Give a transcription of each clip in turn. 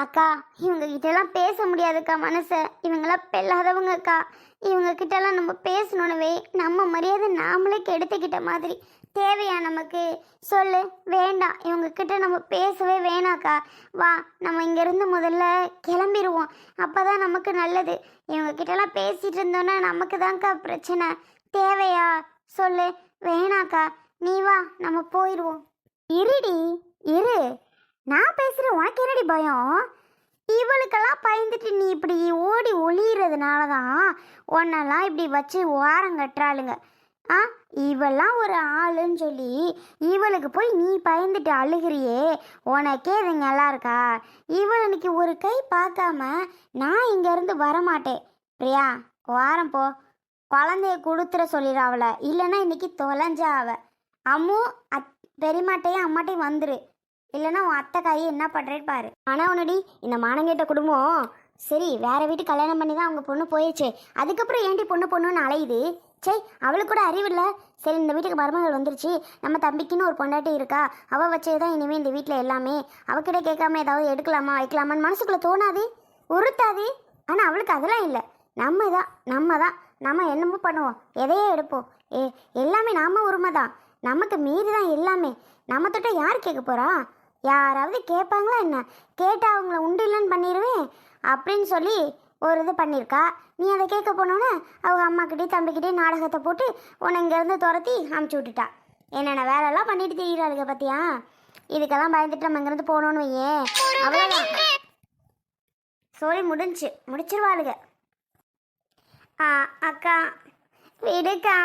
அக்கா இவங்க கிட்டலாம் பேச முடியாதுக்கா மனசை. இவங்களாம் பெல்லாதவங்க அக்கா இவங்க கிட்டலாம் நம்ம பேசணுனவே நம்ம மரியாதை நாமளே கெடுத்துக்கிட்ட மாதிரி தேவையா நமக்கு? சொல்லு வேண்டாம். இவங்க கிட்ட நம்ம பேசவே வேணாக்கா. வா நம்ம இங்கேருந்து முதல்ல கிளம்பிடுவோம் அப்போ தான் நமக்கு நல்லது. இவங்க கிட்டலாம் பேசிகிட்டு இருந்தோன்னா நமக்கு தான்க்கா பிரச்சனை. தேவையா? சொல்லு. வேணாக்கா. நீ வா நம்ம போயிடுவோம் இருடி இரு. நான் பேசுகிறேன் உனக்கு என்னடி பயம்? இவளுக்கெல்லாம் பயந்துட்டு நீ இப்படி ஓடி ஒளியறதுனால தான் உன்னெல்லாம் இப்படி வச்சு ஓரம் கட்டுறாளுங்க. ஆ இவெல்லாம் ஒரு ஆளுன்னு சொல்லி இவளுக்கு போய் நீ பயந்துட்டு அழுகிறியே? உனக்கே இது நல்லா இருக்கா? இவள் இன்னைக்கு ஒரு கை பார்க்காம நான் இங்கேருந்து வரமாட்டேன். பிரியா வாரம் போ. குழந்தைய கொடுத்துற சொல்லிடு அவளை. இல்லைன்னா இன்னைக்கு தொலைஞ்சா அவ. அம்மு அத் பெரியமாட்டையும் அம்மாட்டையும் வந்துரு. இல்லைன்னா உன் அத்தை காய் என்ன பண்ணுறேன்னு பாரு. ஆனால் உன்னடி இந்த மானங்கேட்ட குடும்பம் சரி வேற வீட்டு கல்யாணம் பண்ணி தான் அவங்க பொண்ணு போயிடுச்சு. அதுக்கப்புறம் ஏன்டி பொண்ணு பொண்ணுன்னு அலையுது? சே அவளுக்கு கூட அறிவில்ல சரி இந்த வீட்டுக்கு மருமகள் வந்துருச்சு. நம்ம தம்பிக்குன்னு ஒரு பொண்டாட்டி இருக்கா? அவள் வச்சே தான் இனிமேல் இந்த வீட்டில் எல்லாமே. அவகிட்ட கேட்காம ஏதாவது எடுக்கலாமா வைக்கலாமான்னு மனசுக்குள்ளே தோணாது. உறுத்தாது. ஆனால் அவளுக்கு அதெல்லாம் இல்லை. நம்ம தான் நம்ம தான். நம்ம என்னமோ பண்ணுவோம். எதையே எடுப்போம். ஏ எல்லாமே நாம உரிமை தான் நமக்கு மீறி தான் எல்லாமே. நம்ம தொட்ட யார் கேட்க போகிறா யாராவது கேட்பாங்களா என்ன? கேட்டால் அவங்கள உண்டு இல்லைன்னு பண்ணிடுவேன் அப்படின்னு சொல்லி ஒரு இது பண்ணியிருக்கா நீ அதை கேட்க போனோன்னே அவங்க அம்மாக்கிட்டே தம்பிக்கிட்டே நாடகத்தை போட்டு உன்னை இங்கேருந்து துரத்தி அமுச்சு விட்டுட்டா. என்னென்ன வேலையெல்லாம் பண்ணிட்டு தெரியுறாளுங்க பார்த்தியா இதுக்கெல்லாம் பயந்துட்டு நம்ம இங்கேருந்து போகணுன்னு வையே அவ்வளோதான் சொல்லி முடிஞ்சு முடிச்சிருவாளுங்க. ஆ அக்கா விடுக்கா.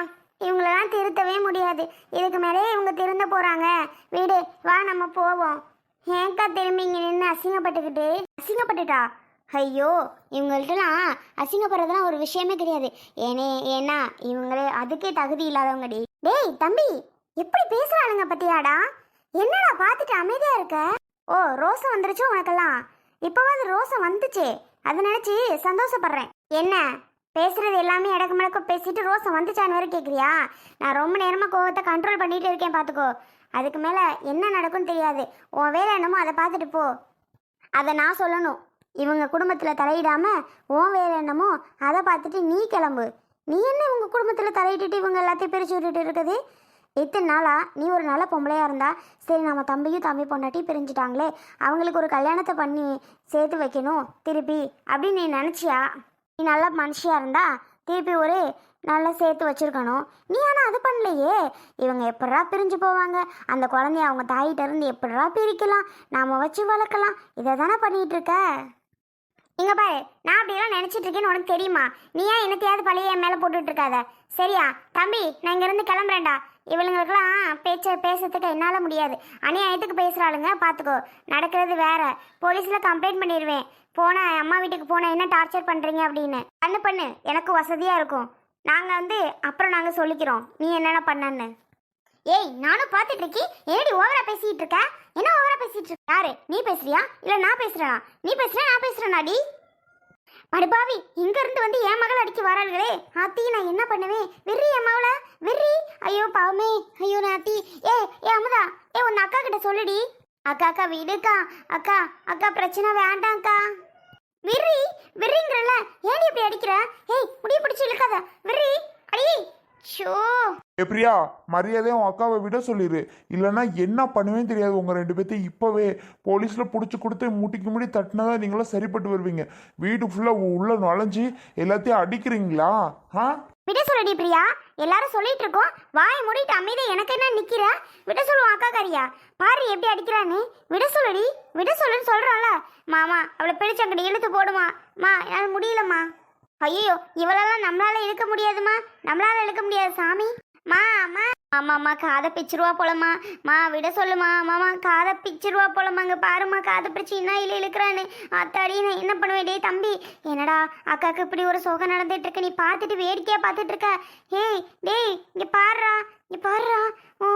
இவங்களெல்லாம் திருத்தவே முடியாது. இதுக்கு மேலே இவங்க திருந்த போகிறாங்க வீடு வா நம்ம போவோம். ஏங்கா திரும்பி இங்கே நின்று அசிங்கப்பட்டுக்கிட்டு? அசிங்கப்பட்டுட்டா? ஐயோ இவங்கள்ட்டலாம் அசிங்கப்படுறதுலாம் ஒரு விஷயமே கிடையாது. ஏனே ஏன்னா இவங்களே அதுக்கே தகுதி இல்லாதவங்கடி. டேய் தம்பி எப்படி பேசுகிறாளுங்க பத்தியாடா? என்னடா பார்த்துட்டு அமைதியாக இருக்க? ஓ ரோசை வந்துருச்சு உனக்கெல்லாம்? இப்போவாது ரோசை வந்துச்சே. அதை நினச்சி சந்தோஷப்படுறேன். என்ன? பேசுறது எல்லாமே இடக்கு முடக்க பேசிட்டு ரோசம் வந்துச்சான்னு வேற கேட்குறியா நான் ரொம்ப நேரமாக கோவத்தை கண்ட்ரோல் பண்ணிட்டு இருக்கேன் பார்த்துக்கோ அதுக்கு மேலே என்ன நடக்கும்னு தெரியாது. உன் வேலை என்னமோ அதை பார்த்துட்டு போ. அதை நான் சொல்லணும். இவங்க குடும்பத்தில் தலையிடாமல் உன் வேலை என்னமோ அதை பார்த்துட்டு நீ கிளம்பு. நீ என்ன இவங்க குடும்பத்தில் தலையிட்டுட்டு இவங்க எல்லாத்தையும் பிரித்து விட்டுட்டு இருக்குது? இத்தனை நாளா நீ ஒரு நல்ல பொம்பளையாக இருந்தா சரி நம்ம தம்பியும் தம்பி பொண்டாட்டி பிரிஞ்சுட்டாங்களே அவங்களுக்கு ஒரு கல்யாணத்தை பண்ணி சேர்த்து வைக்கணும் திருப்பி அப்படின்னு நீ நினச்சியா? நீ நல்ல மனுஷியாக இருந்தா திருப்பி ஒரு நல்லா சேர்த்து வச்சிருக்கணும். நீ ஆனால் அது பண்ணலையே. இவங்க எப்படா பிரிஞ்சு போவாங்க? அந்த குழந்தைய அவங்க தாயிட்ட இருந்து எப்படா பிரிக்கலாம்? நாம் வச்சு வளர்க்கலாம். இதை தானே பண்ணிகிட்டு இருக்க? இங்கே பாரு நான் அப்படியெல்லாம் நினச்சிட்ருக்கேன்னு உனக்கு தெரியுமா? நீ ஏன் என்னத்தையாவது பழைய என் மேலே போட்டுட்ருக்காத சரியா? தம்பி நான் இங்கேருந்து கிளம்புறேன்டா. இவளுங்களுக்கெல்லாம் பேச்ச பேசுறதுக்கு என்னால் முடியாது. அநியாயத்துக்கு பேசுகிறாளுங்க பார்த்துக்கோ நடக்கிறது வேற. போலீஸில் கம்ப்ளைண்ட் பண்ணிடுவேன் போனா அம்மா வீட்டுக்கு போனா என்ன டார்ச்சர் பண்ணுறீங்க அப்படின்னு. பண்ணு பண்ணு. எனக்கு வசதியாக இருக்கும். நாங்கள் வந்து அப்புறம் நாங்கள் சொல்லிக்கிறோம். நீ என்னென்ன பண்ணன்னு. ஏய் நானும் பார்த்துட்டு இருக்கேன். ஏடி ஓவரா பேசிட்டு இருக்க? என்ன ஓவரா பேசிட்டு இருக்க? யாரு? நீ பேசுறியா? இல்ல நான் பேசுறேனா? நீ பேசுற நான் பேசுறேனாடி? படுபாவி இங்க இருந்து வந்து என் மகள் அடிக்க வராளுகளே. ஆத்தி நான் என்ன பண்ணுவேன்? வெறி என் மகள? வெறி ஐயோ பாவமே. ஐயோ நாத்தி. ஏ ஏ அமுதா. ஏ உன் அக்கா கிட்ட சொல்லுடி. அக்கா அக்கா வீடுக்கா. அக்கா அக்கா பிரச்சனை வேண்டாம்க்கா. ஏன் இப்படி அடிக்கிற? ஏய் முடிய பிடிச்சி இழுக்காத. விரி அடி. ஷோ ஏ பிரியா மரியாதையா உன் அக்காவை விட சொல்லிடு இல்லைன்னா என்ன பண்ணுவேன்னு தெரியாது. உங்க ரெண்டு பேர்த்தையும் இப்பவே போலீஸ்ல புடிச்சு கொடுத்து முட்டிக்கு முடி தட்டினதா நீங்களும் சரிப்பட்டு வருவீங்க. வீடு ஃபுல்லா உள்ள நுழைஞ்சு எல்லாத்தையும் அடிக்கிறீங்களா? ஆ? விட சொல்லடி பிரியா. எல்லாரும் சொல்லிட்டு இருக்கோம். வாயை மூடிட்டு அமைதி எனக்கு என்ன நிக்கிற? விட சொல்லுவோம் அக்கா காரியா பாரு எப்படி அடிக்கிறான்னு. விட சொல்லுடி. விட சொல்லுன்னு சொல்றான்ல. மாமா அவளை பிடிச்சங்கடி இழுத்து போடுமா. மா என்னால் முடியலம்மா. ஐயோ இவளெல்லாம் நம்மளால இழுக்க முடியாதுமா நம்மளால இழுக்க முடியாது சாமி. மா அம்மா ஆமாம்மா காதை பிச்சிருவா போலம்மா. மா விட சொல்லுமா. மாமா காதை பிச்சிருவா போலமாங்க பாருமா காதை பிடிச்சி என்ன இல்லை இழுக்கிறான்னு. அத்தாடி நான் என்ன பண்ணுவேன்? டேய் தம்பி. என்னடா அக்காவுக்கு இப்படி ஒரு சோகம் நடந்துட்டு இருக்கு. நீ பார்த்துட்டு வேடிக்கையா பார்த்துட்டு இருக்க. ஏய் டேய் இங்க பாடுறா இங்க பாடுறா ஓ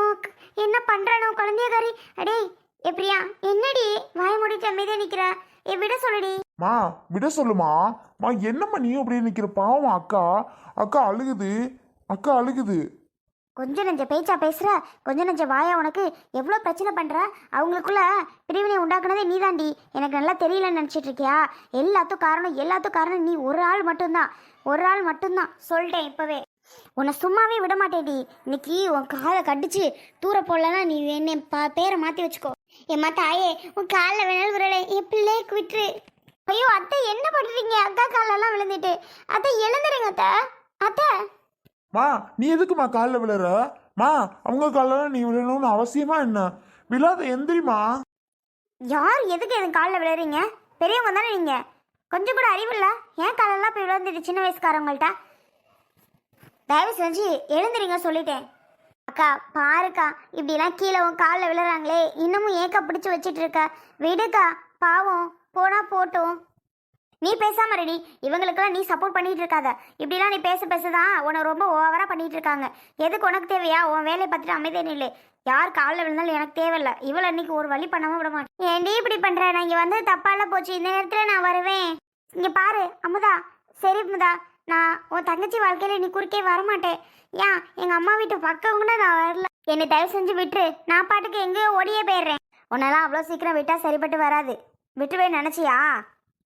என்ன பண்றானோ குழந்தையக்காரி. அடே எப்படியா என்னடி? வாய முடிச்ச அமைதியா நிக்கிற. ஏ விட சொல்லுடி. மா விட சொல்லுமா. மா என்னம்மா நீ அப்படியே நிற்கிற பாவம் அக்கா. அக்கா அழுகுது. அக்கா அழுகுது. கொஞ்சம் நெஞ்ச பேச்சா பேசுற? கொஞ்சம் நெஞ்ச வாயா உனக்கு? எவ்வளோ பிரச்சனை பண்ற? அவங்களுக்குள்ள பிரிவினை உண்டாக்குனதே நீதாண்டி. எனக்கு நல்லா தெரியலன்னு நினச்சிட்டு இருக்கியா? எல்லாத்துக்கும் காரணம் எல்லாத்துக்கும் காரணம் நீ ஒரு ஆள் மட்டும்தான். ஒரு ஆள் மட்டும்தான். சொல்லிட்டேன் இப்போவே. உன்னை சும்மாவே விட மாட்டேடி இன்னைக்கு உன் காலை கடிச்சு தூர போடலன்னா நீ என்னை பா பேரை மாற்றி வச்சுக்கோ. என் தாயே உன் காலில் வேணாலும் விரலை என் பிள்ளைக்கு விட்டுரு. ஐயோ அத்தை என்ன பண்ணுறீங்க அக்கா காலெல்லாம் விழுந்துட்டு. அத்தை எழுந்துருங்க அத்தை. அத்தை. மா நீ எதுக்குமா காலில் விழுற? மா அவங்க காலில் நீ விழணும்னு அவசியமா என்ன? விழாத எந்திரிமா யார் எதுக்கு என் காலில் விழுறீங்க? பெரியவங்க தானே நீங்கள் கொஞ்சம் கூட அறிவில்ல ஏன் காலெல்லாம் போய் விழுந்துட்டு சின்ன வயசுக்காரங்கள்ட்ட தயவு செஞ்சு எழுந்துறீங்க சொல்லிட்டேன். அக்கா பாருக்கா இப்படிலாம் கீழே உன் காலில் விழுறாங்களே. இன்னமும் ஏக்கா பிடிச்சி வச்சிட்டு இருக்க. விடுக்கா பாவம். போனா போட்டோம். நீ பேசாம ரெடி இவங்களுக்கெல்லாம் நீ சப்போர்ட் பண்ணிட்டு இருக்காத. இப்படிலாம் நீ பேச பேசதான் உன்னை ரொம்ப ஓவரா பண்ணிட்டு இருக்காங்க. எதுக்கு உனக்கு தேவையா? உன் வேலையை பார்த்துட்டு அமைதியே நில்லு. யார் காலில் விழுந்தாலும் எனக்கு தேவையில்ல. இவளை இன்னைக்கு ஒரு வழி பண்ணாம விட மாட்டேன். ஏன்டி இப்படி பண்ற? நான் இங்கே வந்து தப்பால போச்சு. இந்த நேரத்தில் நான் வருவேன். இங்கே பாரு அமுதா. சரி அமுதா. நான் உன் தங்கச்சி வாழ்க்கையில நீ குறுக்கே வரமாட்டேன். ஏன் எங்கள் அம்மா வீட்டு பக்கம் கூட நான் வரல. என்னை தயவு செஞ்சு விட்டுரு. நான் பாட்டுக்கு எங்கேயோ ஓடியே போயிடுறேன். உன்னெல்லாம் அவ்வளோ சீக்கிரம் விட்டால் சரிப்பட்டு வராது. விட்டுவே நினச்சியா?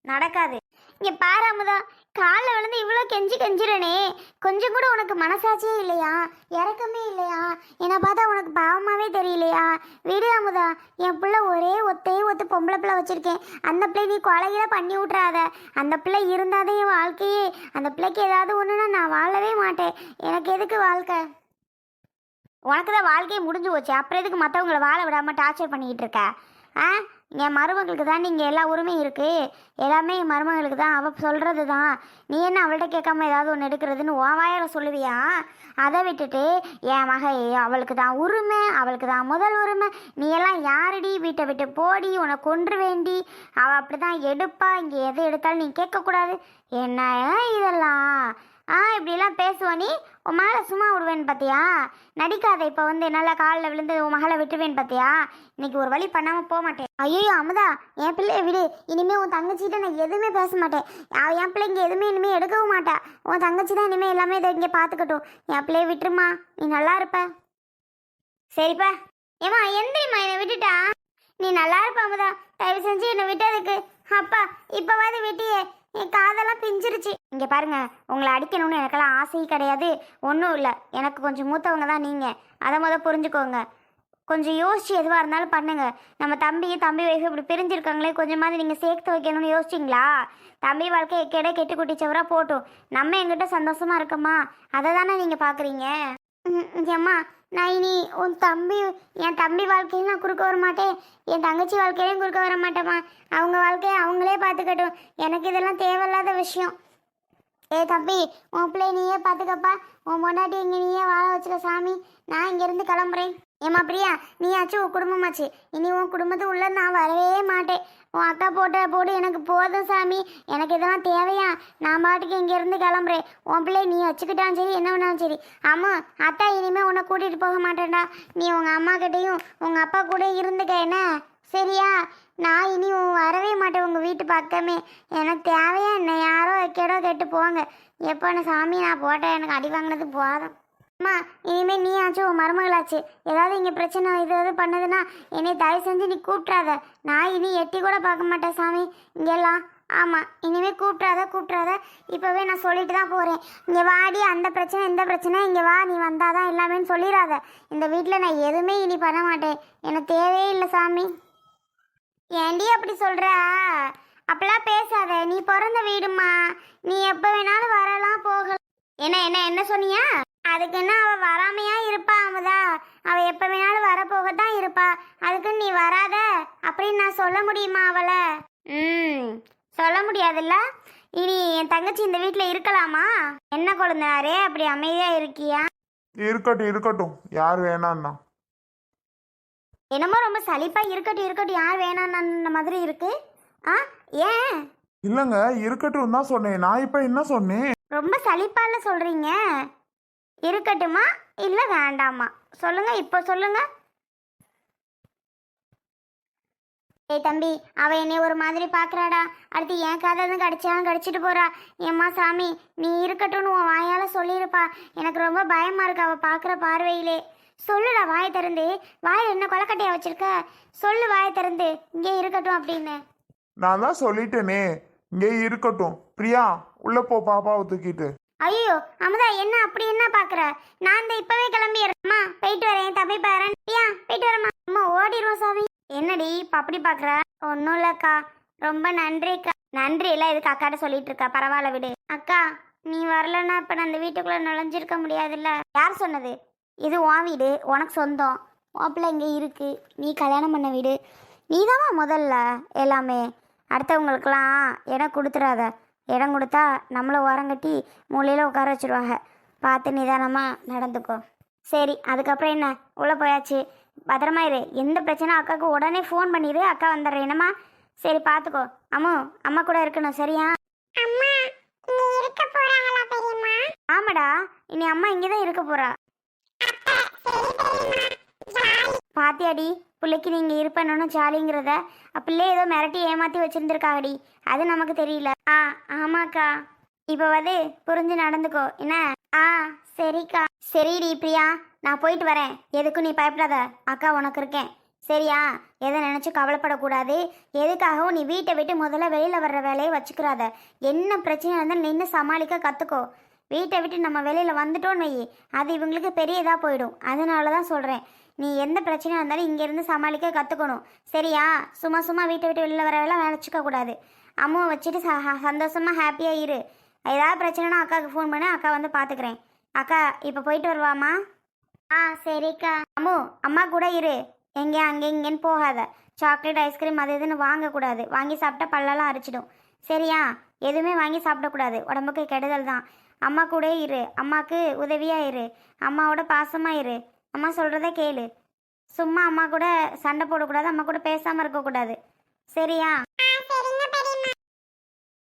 நடக்காது. இங்கே பாரு அமுதா காலில் விழுந்து இவ்வளோ கெஞ்சி கெஞ்சிடனே கொஞ்சம் கூட உனக்கு மனசாட்சியே இல்லையா? இறக்கமே இல்லையா? என்னை பார்த்தா உனக்கு பாவமாகவே தெரியலையா? விடு அமுதா என் பிள்ளை ஒரே ஒத்தையே ஒத்து பொம்பளை பிள்ளை வச்சிருக்கேன். அந்த பிள்ளை நீ கொலையில பண்ணி விட்றாத அந்த பிள்ளை இருந்தாதே என் வாழ்க்கையே. அந்த பிள்ளைக்கு ஏதாவது ஒன்றுனா நான் வாழவே மாட்டேன். எனக்கு எதுக்கு வாழ்க்கை? உனக்கு தான் வாழ்க்கையே முடிஞ்சு போச்சு. அப்புறம் எதுக்கு மற்றவங்கள வாழ விடாமல் டார்ச்சர் பண்ணிக்கிட்டு இருக்க? ஆ? என் மருமகளுக்கு தான் நீங்கள் எல்லா உரிமையும் இருக்குது எல்லாமே என் மருமகளுக்கு தான். அவள் சொல்கிறது தான். நீ என்ன அவள்கிட்ட கேட்காம ஏதாவது ஒன்று எடுக்கிறதுன்னு உன் சொல்லுவியா? அதை விட்டுட்டு என் மக அவளுக்கு தான் உரிமை அவளுக்கு தான் முதல் உரிமை. நீ எல்லாம் யாரடி? வீட்டை விட்டு போடி உன்னை கொன்று வேண்டி. அவள் அப்படி தான் எடுப்பா. இங்கே எது எடுத்தாலும் நீ கேட்கக்கூடாது. என்ன இதெல்லாம்? ஆ இப்படிலாம் பேசுவ நீ? உன் மகளை சும்மா விடுவேன் பார்த்தியா நடிக்காத இப்போ வந்து என்னால் காலில் விழுந்து உன் மகளை விட்டுருவேன்னு பார்த்தியா இன்னைக்கு ஒரு வழி பண்ணாமல் போக மாட்டேன். ஐயோ அமுதா என் பிள்ளைய விடு. இனிமேல் உன் தங்கச்சிகிட்ட நான் எதுவுமே பேச மாட்டேன். என் பிள்ளைங்க எதுவுமே இனிமேல் எடுக்கவும் மாட்டா. உன் தங்கச்சி தான் இனிமேல் எல்லாமே இதை இங்கே பார்த்துக்கட்டும் என் பிள்ளைய விட்டுருமா? நீ நல்லா இருப்ப. சரிப்பா ஏமா எந்திரிம்மா என்னை விட்டுட்டா? நீ நல்லா இருப்ப அமுதா. தயவு செஞ்சு என்னை விட்டதுக்கு. அப்பா இப்போவாது விட்டியே. என் கா பிஞ்சிருச்சு இங்கே பாருங்க உங்களை அடிக்கணும்னு எனக்கெல்லாம் ஆசையும் கிடையாது. ஒன்றும் இல்லை. எனக்கு கொஞ்சம் மூத்தவங்க தான் நீங்கள் அதை முதல் புரிஞ்சுக்கோங்க. கொஞ்சம் யோசிச்சு எதுவாக இருந்தாலும் பண்ணுங்க. நம்ம தம்பியும் தம்பி வயசு இப்படி பிரிஞ்சிருக்காங்களே கொஞ்சமாவது நீங்கள் சேர்த்து வைக்கணும்னு யோசிச்சிங்களா? தம்பி வாழ்க்கை கெட கெட்டு குட்டிச்சவராக போட்டோம். நம்ம எங்கிட்ட சந்தோஷமாக இருக்கோமா அதை தானே நீங்கள் பார்க்குறீங்க ஏம்மா நான் இனி உன் தம்பி என் தம்பி வாழ்க்கையும் நான் குறுக்க வர மாட்டேன். என் தங்கச்சி வாழ்க்கையிலையும் குறுக்க வர மாட்டேம்மா. அவங்க வாழ்க்கையை அவங்களே பார்த்துக்கட்டும். எனக்கு இதெல்லாம் தேவையில்லாத விஷயம். ஏ தம்பி உன் பிள்ளை நீயே பார்த்துக்கப்பா. உன் பொண்டாட்டி இங்கே நீயே வாழ வச்சுக்க சாமி. நான் இங்கேருந்து கிளம்புறேன். ஏம்மா பிரியா நீயாச்சும் உன் குடும்பமாச்சு. இனி உன் குடும்பத்து உள்ள நான் வரவே மாட்டேன். உன் அக்கா போட்ட போடு எனக்கு போதும் சாமி. எனக்கு இதெல்லாம் தேவையா? நான் பாட்டுக்கு இங்கேருந்து கிளம்புறேன். உன் பிள்ளை நீ வச்சுக்கிட்டாலும் சரி என்ன வேணாலும் சரி. அம்மா அத்தா இனிமேல் உன்னை கூட்டிகிட்டு போக மாட்டேன்டா. நீ உங்கள் அம்மா கிட்டேயும் உங்கள் அப்பா கூட இருந்துக்க என்ன? சரியா? நான் இனி உன் வரவே மாட்டேன் உங்கள் வீட்டு பக்கமே. எனக்கு தேவையா என்ன? யாரோ வைக்கடோ கேட்டு போங்க. எப்போ நான் சாமி நான் போட்டேன். எனக்கு அடி வாங்கினது போதும். அம்மா இனிமே நீ ஆச்சும் உன் மருமகளாச்சு. ஏதாவது இங்கே பிரச்சனை இது இது பண்ணுதுன்னா என்னை தயவு செஞ்சு நீ கூப்பிட்றாத. நான் இனி எட்டி கூட பார்க்க மாட்டேன் சாமி. இங்கெல்லாம் ஆமாம் இனிமேல் கூப்பிட்றாத கூப்பிட்றாத. இப்போவே நான் சொல்லிட்டு தான் போகிறேன் இங்கே வாடி அந்த பிரச்சனை இந்த பிரச்சனை இங்கே வா நீ வந்தாதான் எல்லாமேன்னு சொல்லிடாத இந்த வீட்டில் நான் எதுவுமே இனி பண்ண மாட்டேன். எனக்கு தேவையே இல்லை சாமி. ஏண்டி அப்படி சொல்ற? அப்பெல்லாம் பேசாத. நீ பிறந்த வீடுமா நீ எப்போ வேணாலும் வரலாம் போகலாம். என்ன என்ன என்ன சொன்னியா? அதுக்கு என்ன அவ வராமையா இருப்பா அமுதா? அவ எப்ப வேணாலும் வரப்போகத்தான் இருப்பா. அதுக்கு நீ வராத. அப்படின்னு நான் சொல்ல முடியுமா அவளை? ம் சொல்ல முடியாதுல்ல. இனி என் தங்கச்சி இந்த வீட்டில் இருக்கலாமா? என்ன குழந்தையாரே அப்படி அமைதியா இருக்கியா? இருக்கட்டும் இருக்கட்டும். யார் வேணான்னா. என்னமோ ரொம்ப சலிப்பா இருக்கட்டும் இருக்கட்டும். யார் வேணான்னு மாதிரி இருக்கு? ஆ ஏன்? இல்லைங்க இருக்கட்டும் தான் சொன்னேன். நான் இப்போ என்ன சொன்னேன்? ரொம்ப சலிப்பால சொல்றீங்க. இருக்கட்டுமா? இல்ல வேண்டாமா சொல்லுங்க இப்போ சொல்லுங்க. ஏய் தம்பி அவ என்னை ஒரு மாதிரி பாக்குறாடா. அடுத்து என் கதை கடிச்சாலும் கடிச்சிட்டு போறா. ஏம்மா சாமி நீ இருக்கட்டும்னு உன் வாயால சொல்லியிருப்பா. எனக்கு ரொம்ப பயமா இருக்கு அவ பாக்குற பார்வையிலே. சொல்லுடா வாயை திறந்து. வாய் என்ன கொலக்கட்டையா வச்சிருக்க? சொல்லு வாயை திறந்து. இங்கே இருக்கட்டும் அப்படின்னு. நான் தான் சொல்லிட்டேனே. இங்கே இருக்கட்டும். பிரியா உள்ள போ பாப்பாவை தூக்கிட்டு. ஐயோ அமுதா என்ன அப்படி என்ன பாக்குற? நான் இந்த இப்பவே கிளம்பிடுறேம்மா போயிட்டு வரேன் தம்பி பாரன் போயிட்டு வரேம்மா. அம்மா ஓடிடுவோம் சாமி. என்னடி இப்ப அப்படி பாக்குற? ஒன்றும் இல்லக்கா. ரொம்ப நன்றிக்கா. நன்றி எல்லாம் இதுக்கு அக்காட்ட சொல்லிட்டு இருக்கா? பரவாயில்ல விடு. அக்கா நீ வரலன்னா இப்ப நான் அந்த வீட்டுக்குள்ள நுழைஞ்சிருக்க முடியாதுல்ல? யார் சொன்னது? இது உன் வீடு உனக்கு சொந்தம். உன் இங்கே இருக்கு. நீ கல்யாணம் பண்ண வீடு. நீ முதல்ல எல்லாமே. அடுத்தவங்களுக்கெல்லாம் இடம் கொடுத்துடாத. இடம் கொடுத்தா நம்மளை ஓரங்கட்டி மூலையில் உட்கார வச்சிருவாங்க. பார்த்து நிதானமாக நடந்துக்கோ. சரி அதுக்கப்புறம் என்ன? உள்ளே போயாச்சு. பத்திரமா இரு. எந்த பிரச்சனை அக்காவுக்கு உடனே ஃபோன் பண்ணிடு அக்கா வந்துடுறேன். என்னம்மா? சரி பார்த்துக்கோ. அம்மு அம்மா கூட இருக்கணும். சரியா? அம்மா நீ இருக்க போறாங்களா பெரியம்மா? ஆமாடா. இனி அம்மா இங்கே தான் இருக்க போறா. பாத்தியாடி பிள்ளைக்கு நீங்கள் இருப்பணும்னு ஜாலிங்கிறத? பிள்ளை ஏதோ மிரட்டி ஏமாற்றி வச்சுருந்துருக்காடி அது நமக்கு தெரியல. ஆ ஆமாக்கா. இப்போ வந்து புரிஞ்சு நடந்துக்கோ. என்ன? ஆ சரிக்கா. சரிடி பிரியா. நான் போயிட்டு வரேன். எதுக்கும் நீ பயப்படாத. அக்கா உனக்கு இருக்கேன். சரியா? எதை நினச்சி கவலைப்படக்கூடாது. எதுக்காகவும் நீ வீட்டை விட்டு முதல்ல வெளியில் வர்ற வேலையை வச்சுக்கிறாத. என்ன பிரச்சனை இருந்தாலும் நின்று சமாளிக்க கற்றுக்கோ வீட்டை விட்டு நம்ம வெளியில் வந்துட்டோன்னு வை. அது இவங்களுக்கு பெரிய இதாக போயிடும். அதனால தான் சொல்கிறேன் நீ எந்த பிரச்சனையாக இருந்தாலும் இங்கேருந்து சமாளிக்க கற்றுக்கணும் சரியா? சும்மா சும்மா வீட்டை விட்டு வெளியில் வரவெல்லாம் வேலை நினச்சிக்க கூடாது. அம்மாவை வச்சுட்டு ச சந்தோஷமாக ஹாப்பியாக இரு. ஏதாவது பிரச்சனைனா அக்காவுக்கு ஃபோன் பண்ண அக்கா வந்து பார்த்துக்கிறேன். அக்கா இப்போ போயிட்டு வருவாமா ஆ சரிக்கா. அம்மு அம்மா கூட இரு. எங்கே அங்கே இங்கேன்னு போகாத. சாக்லேட் ஐஸ்கிரீம் அது இதுன்னு வாங்கக்கூடாது. வாங்கி சாப்பிட்டா பல்லெல்லாம் அரைச்சிடும். சரியா? எதுவுமே வாங்கி சாப்பிடக்கூடாது. உடம்புக்கு கெடுதல் தான். அம்மா கூட இரு. அம்மாவுக்கு உதவியாக இரு. அம்மாவோட பாசமாக இரு. அம்மா சொல்கிறத கேளு. சும்மா அம்மா கூட சண்டை போடக்கூடாது அம்மா கூட பேசாமல் இருக்கக்கூடாது. சரியா?